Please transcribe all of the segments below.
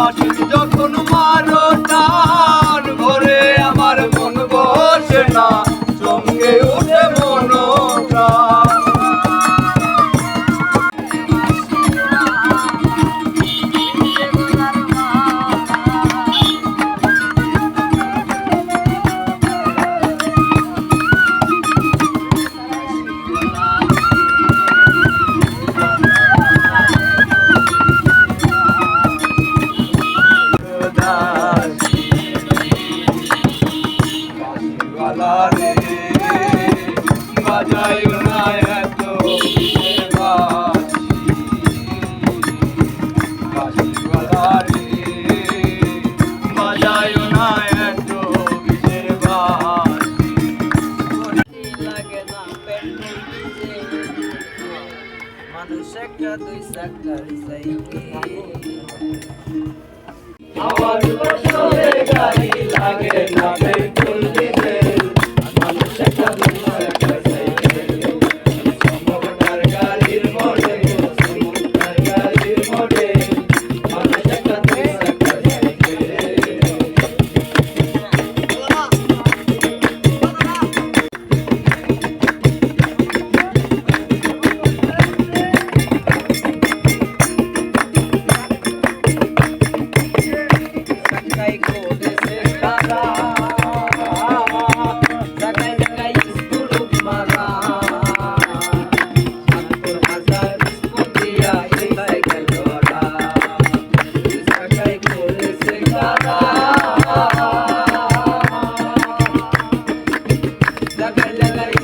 পাখির যখন মার মানুষ একটা আমার চলে গাড়ি লাগে না বেতন দিতে la la la la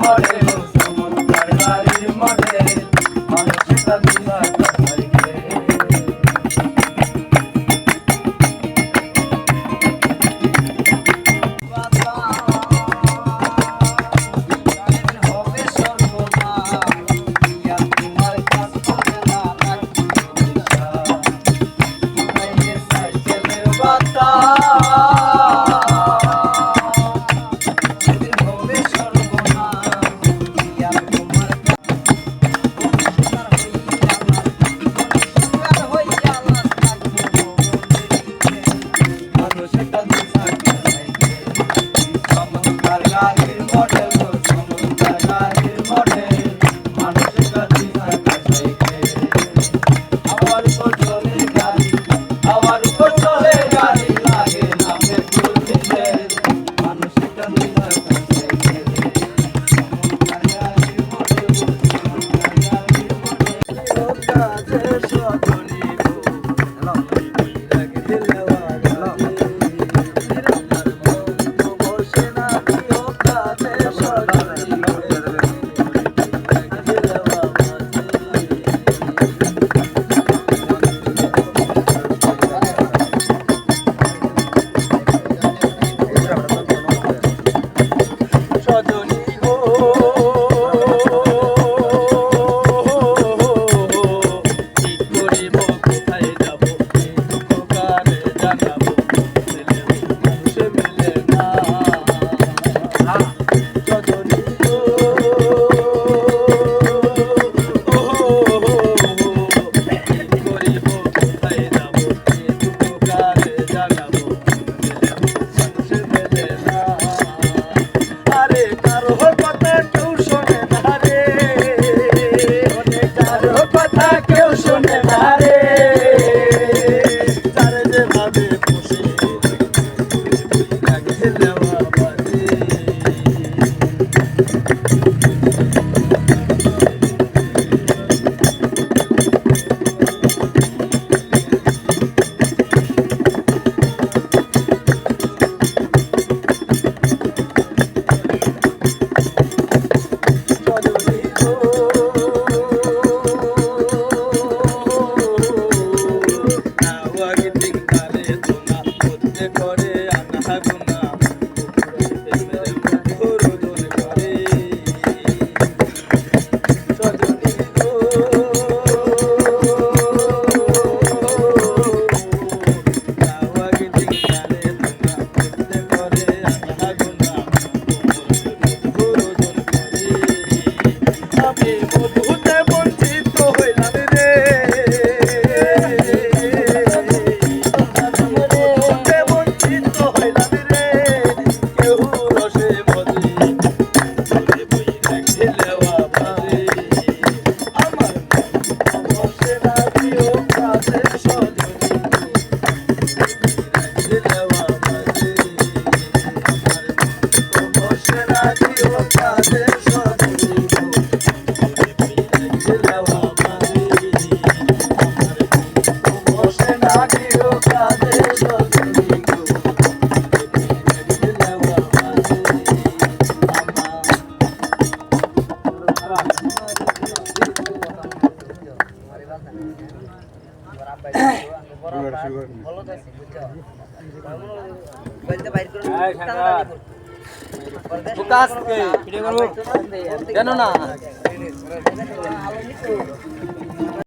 model model মানুষ জানো না